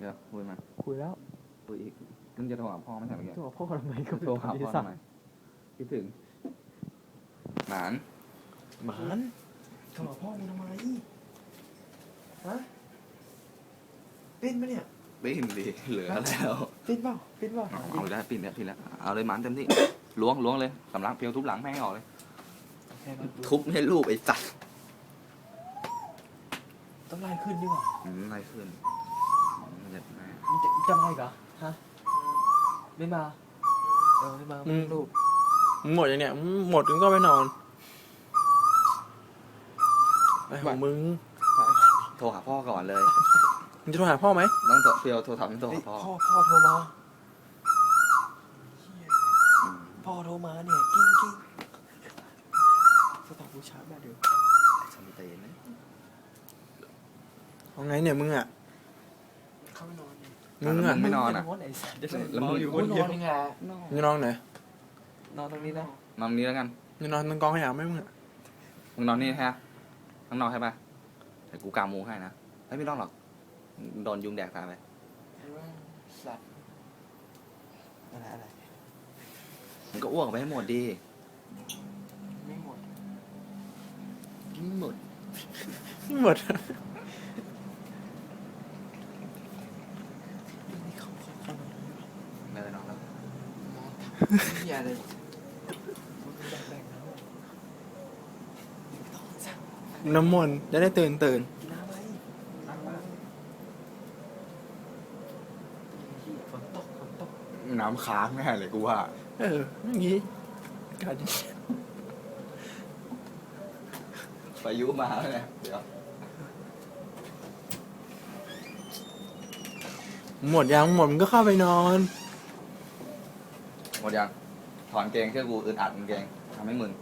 เดี๋ยวคุยมาคุยแล้วคุยอีกมึงจะโทรหาพ่อไม่ใช่เมื่อกี้ตัวพ่อทำไมก็โทรหาพ่อสัทำไมคิดถึงหมานหมานโทรหาพ่อมึงทำไมฮะปิ้นปะเนี่ยปิ้นดีเหลือแล้วปิ้นเปล่าปิ้นเปล่าเอาเอาได้ปิ้นแล้วปิ้นแล้วเอาเลยหมานเต็มที่ล้วงล้วงเลยสำลักเพียวทุบหลังแม่งให้ออกเลยแค่นั้นทุบให้ลูกไอ้สัตว์ต้องไล่ขึ้นดีกว่าอืมอะไรขึ้น มันจะแม่มันจะจะมาอีกเหรอฮะไม่มาเออไม่มาอืมลูกมึงหมดยังเนี่ยมึงหมดมึงก็ไปนอนไอ้ของมึงโทรหาพ่อก่อนเลยมึงจะโทรหาพ่อไหมต้องโทรเพียวโทรถามโทรเฮ้หายพ่อพ่อพ่อโทรมาเหี้ยอืมพ่อโทรมาเนี่ยกิ้งกิ้งสต็อกบูชาร์จแม่เดี๋ยวสมเตนนะเอาไงเนี่ยมึงอะ เข้าไปนอนดิมึงอะไม่นอนอะ ไอ้สัตว์เดี๋ยวแล้วมึงอยู่คนเดียวนี่ไงมึงจะนอนไหนนอนตรงนี้นะนอนนี้แล้วกัน มึงจะนอนตรงกองขยะไหมมึงอะมึงนอนนี่ใช่ไหมข้างนอกใช่ปะแต่กูกางมุงให้นะเฮ้ยไม่ต้องหรอกโดนยุงแดกตายไปสัตว์อะไรอะไรมึงก็อ้วกไปให้หมดดีไม่หมด กินหมด หมด นี่เขาเขาเขานอน ไม่ได้นอนแล้ว นอน เหี้ยอะไรแบ่งๆแล้วต้องสั่งน้ำมนต์จะได้ตื่นตื่นกินน้ำไหมน้ำไหมฝนตกฝนตกน้ำค้างแน่เลยกูว่า เอออย่างงี้อากาศดีพายุมาแล้วเนี่ยเดี๋ยวหมดยังหมดมึงก็เข้าไปนอน หมดยังถอนเกงเชื่อกูอึดอัดกางเกงทำให้มึน